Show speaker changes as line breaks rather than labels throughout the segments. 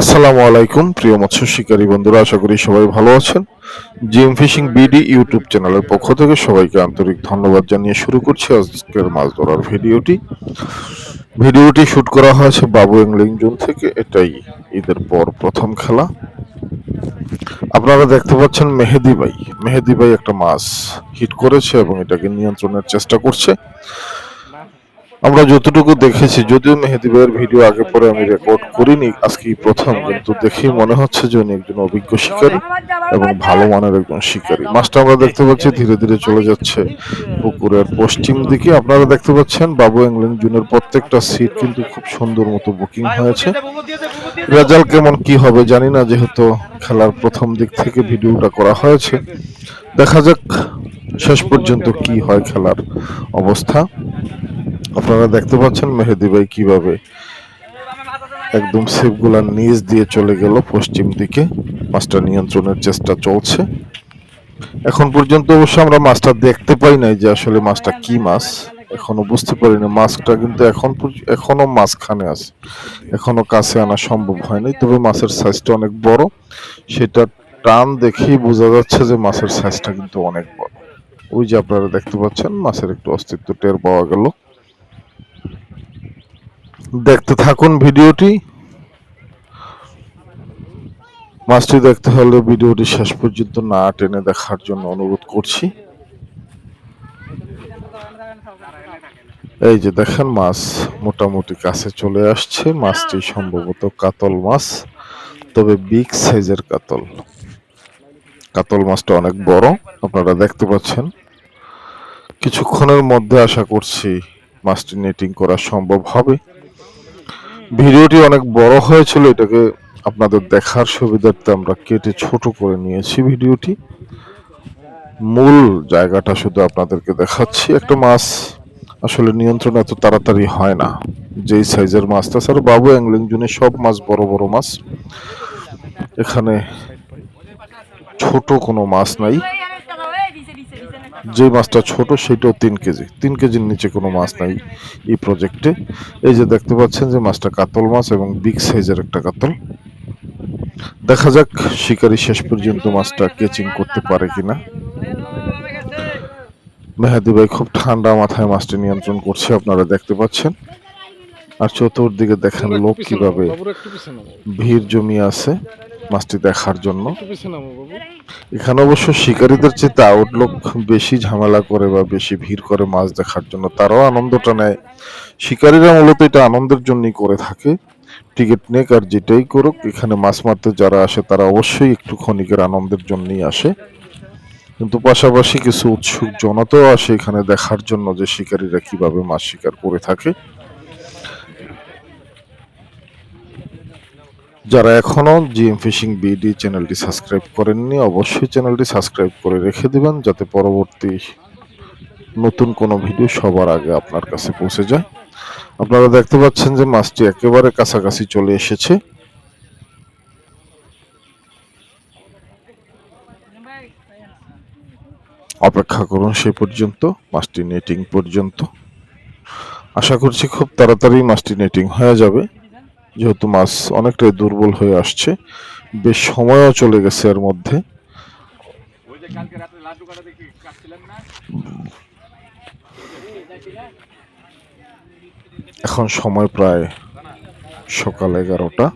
আসসালামু আলাইকুম, প্রিয় মৎস্য শিকারী বন্ধুরা, আশা করি সবাই ভালো আছেন। জিম ফিশিং বিডি ইউটিউব চ্যানেলের পক্ষ থেকে সবাইকে আন্তরিক ধন্যবাদ জানিয়ে শুরু করছি আজকের মাছ ধরার ভিডিওটি। ভিডিওটি শুট করা হয়েছে বাবু এংলিং জোন থেকে, এটাই ঈদের পর প্রথম খেলা। আপনারা দেখতে পাচ্ছেন মেহেদি ভাই। মেহেদি ভাই একটা মাছ হিট করেছে এবং এটাকে নিয়ন্ত্রণের চেষ্টা করছে। আমরা যতটুকু দেখেছি, যদিও মেহেদি ভাইয়ের ভিডিও আগে পরে আমি রেকর্ড করিনি আজকে প্রথম, কিন্তু দেখেই মনে হচ্ছে যে উনি একজন অভিজ্ঞ শিকারী এবং ভালো মানের একজন শিকারী। মাছটা আমরা দেখতে পাচ্ছি, ধীরে ধীরে চলে যাচ্ছে পুকুরের পশ্চিম দিকে। আপনারা দেখতে পাচ্ছেন, বাবু ইংল্যান্ড জুনের প্রত্যেকটা সিট কিন্তু খুব সুন্দর মতো বুকিং হয়েছে। রেজাল্ট কেমন, কি হবে জানি না, যেহেতু খেলার প্রথম দিক থেকে ভিডিওটা করা হয়েছে। দেখা যাক, শেষ পর্যন্ত কি হয় খেলার অবস্থা। আপনারা দেখতে পাচ্ছেন মেহেদি ভাই কীভাবে একদম সেপগুলার নিচ দিয়ে চলে গেল পশ্চিম দিকে। মাছটা নিয়ন্ত্রণের চেষ্টা চলছে। এখন পর্যন্ত অবশ্য আমরা মাছটা দেখতে পাই নাই যে আসলে মাছটা কি মাছ। এখনও বুঝতে পারিনি, মাছটা কিন্তু এখন এখনও মাঝখানে আছে। এখনও কাছে আনা সম্ভব হয়নি, তবে মাছের সাইজটা অনেক বড়। সেটা টান দেখেই বোঝা যাচ্ছে যে মাছের সাইজটা কিন্তু অনেক বড়। ওই যে আপনারা দেখতে পাচ্ছেন, মাছের একটু অস্তিত্ব টের পাওয়া গেল। দেখতে থাকুন ভিডিওটি। মাছটি দেখতে হলে ভিডিওটি শেষ পর্যন্ত না টেনে দেখার জন্য অনুরোধ করছি। এই যে দেখেন মাছ মোটামুটি কাছে চলে আসছে। মাছটি সম্ভবত কাতল মাছ, তবে বিগ সাইজের কাতল। কাতল মাছটা অনেক বড়, আপনারা দেখতে পাচ্ছেন। কিছুক্ষণের মধ্যে আশা করছি মাছটি নেটিং করা সম্ভব হবে। ভিডিওটি অনেক বড় হয়েছিল এটাকে আপনাদের দেখার সুবিধার্থে আমরা কেটে ছোট করে নিয়েছি ভিডিওটি। মূল জায়গাটা শুধু আপনাদেরকে দেখাচ্ছি একটা মাছ আসলে নিয়ন্ত্রণ এত তাড়াতাড়ি হয় না। যেই সাইজের মাছ তাছাড়া বাবু অ্যাংলিং জুনে সব মাছ বড় বড় মাছ। এখানে ছোট কোনো মাছ নাই। যে মাছটা ছোট সেটাও তিন কেজি। তিন কেজির নিচে কোনো মাছ নাই এই প্রজেক্টে এই যে দেখতে পাচ্ছেন যে মাছটা কাতল মাছ এবং বিগ সাইজের একটা কাতল। দেখা যাক শিকারি শেষ পর্যন্ত মাছটা কেচিং করতে পারে কিনা। মেহাদি ভাই খুব ঠান্ডা মাথায় মাছটি নিয়ন্ত্রণ করছে আপনারা দেখতে পাচ্ছেন। আর চতুর্দিকে দেখেন লোক কীভাবে ভিড় জমিয়ে আছে। মাছটি দেখার জন্য। এখানে অবশ্য শিকারীদের চেয়ে আউটলুক বেশি ঝামেলা করে বা বেশি ভিড় করে মাছ দেখার জন্য। তারাও আনন্দটা নেয়। শিকারীরা মূলত এটা আনন্দের জন্যই করে থাকে। টিকিট নেক আর যেটাই করুক এখানে মাছ মারতে যারা আসে তারা অবশ্যই একটু ক্ষণিকের আনন্দের জন্যই আসে। কিন্তু পাশাপাশি কিছু উৎসুক জনতাও আসে এখানে দেখার জন্য যে শিকারীরা কীভাবে মাছ শিকার করে থাকে। যারা এখনও জিএম ফিশিং বিডি চ্যানেলটি সাবস্ক্রাইব করেননি, অবশ্যই চ্যানেলটি সাবস্ক্রাইব করে রেখে দিবেন যাতে পরবর্তী নতুন কোনো ভিডিও সবার আগে আপনার কাছে পৌঁছে যায়। আপনারা দেখতে পাচ্ছেন যে মাছটি একেবারে কাছাকাছি চলে এসেছে। অপেক্ষা করুন সে পর্যন্ত, মাছটি নেটিং পর্যন্ত। আশা করছি খুব তাড়াতাড়ি মাছটি নেটিং হয়ে যাবে। যেহেতু মাছ অনেকটাই দুর্বল হয়ে আসছে বেশ সময়ও চলে গেছে এর মধ্যে। এখন সময় প্রায় সকাল এগারোটা।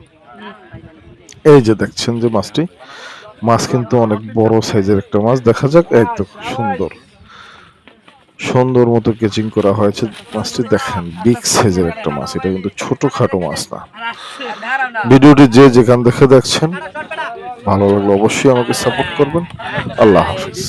এই যে দেখছেন যে মাছটি মাছ কিন্তু অনেক বড় সাইজের একটা মাছ। দেখা যাক একদম সুন্দর। সুন্দর মতো কেচিং করা হয়েছে। মাছটি দেখেন বিগ সাইজের একটা মাছ। এটা কিন্তু ছোটখাটো মাছ না। ভিডিওটি যে যেখান দেখে দেখছেন, ভালো লাগলে অবশ্যই আমাকে সাপোর্ট করবেন। আল্লাহ হাফিজ।